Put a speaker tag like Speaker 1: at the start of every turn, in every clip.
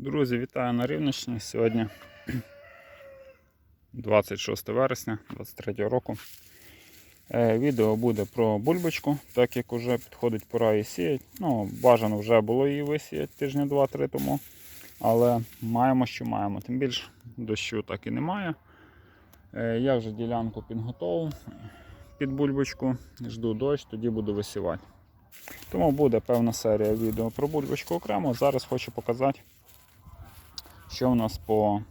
Speaker 1: Друзі, вітаю на Рівненщині. Сьогодні 26 вересня 2023 року. Е, Відео буде про бульбочку, так як вже підходить пора її сіяти. Ну, бажано вже було її висіяти тижня 2-3 тому. Але маємо, що маємо. Тим більше дощу так і немає. Е, Я вже ділянку підготував під бульбочку. Жду дощ, тоді буду висівати. Тому буде певна серія відео про бульбочку окремо. Зараз хочу показати, що у нас по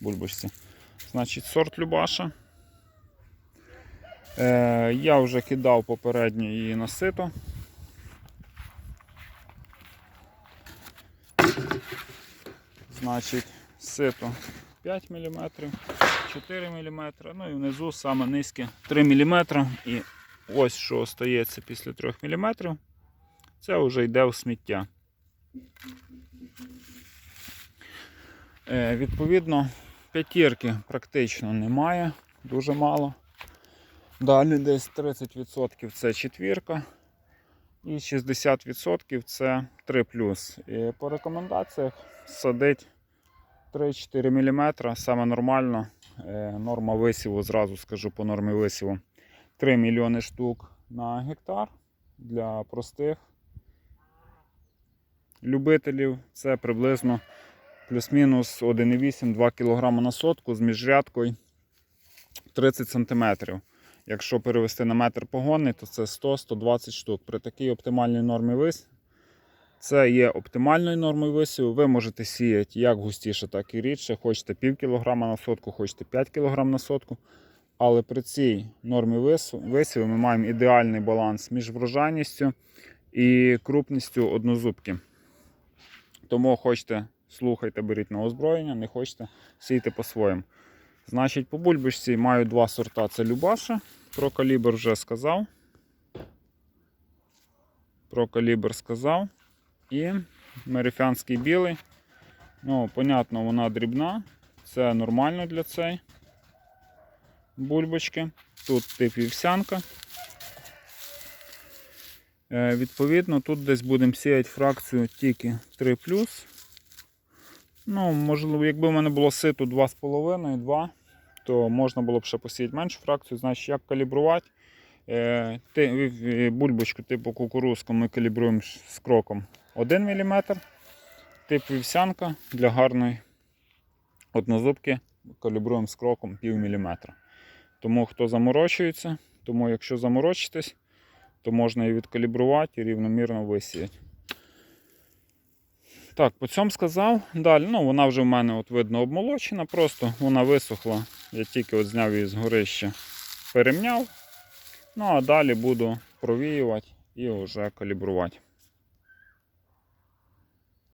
Speaker 1: бульбочці. Значить, сорт Любаша. Е, я вже кидав попередньо її на сито. Значить, сито 5 мм, 4 мм, ну і внизу саме низьке 3 мм. І ось що остається після 3 мм, це вже йде в сміття. Е, відповідно, п'ятірки практично немає, дуже мало. Далі десь 30% це четвірка. І 60% це 3 І по рекомендаціях садить 3-4 мм, саме нормально. Е, Норма висіву, зразу скажу по нормі висіву. 3 мільйони штук на гектар для простих любителів. Це приблизно плюс-мінус 1,8-2 кг на сотку з міжрядкою 30 см. Якщо перевести на метр погонний, то це 100-120 штук. При такій оптимальній нормі вис. Це є оптимальною нормою висіву. Ви можете сіяти як густіше, так і рідше. Хочете пів кілограма на сотку, хочете 5 кг на сотку. Але при цій нормі висіву ми маємо ідеальний баланс між врожайністю і крупністю однозубки. Тому хочете, слухайте, беріть на озброєння, не хочете, сійте по-своєму. Значить, по бульбочці маю два сорта. Це Любаша. Про калібр вже сказав. Про калібр сказав. І мерифянський білий. Ну, понятно, вона дрібна. Це нормально для цієї бульбочки. Тут тип вівсянка. Е, відповідно, тут десь будемо сіяти фракцію тільки 3 Ну, можливо, якби в мене було сито 2,5, 2, то можна було б ще посіяти меншу фракцію. Значить, як калібрувати? Е, е, бульбочку типу кукурузку ми калібруємо з кроком 1 мм. Тип вівсянка для гарної однозубки калібруємо з кроком пів міліметра. Тому хто заморочується, тому якщо заморочитесь, то можна і відкалібрувати і рівномірно висіяти. Так, по цьому сказав. Далі, ну вона вже в мене от видно обмолочена, просто вона висохла. Я тільки от зняв її з горища, перемняв. Ну а далі буду провіювати і вже калібрувати.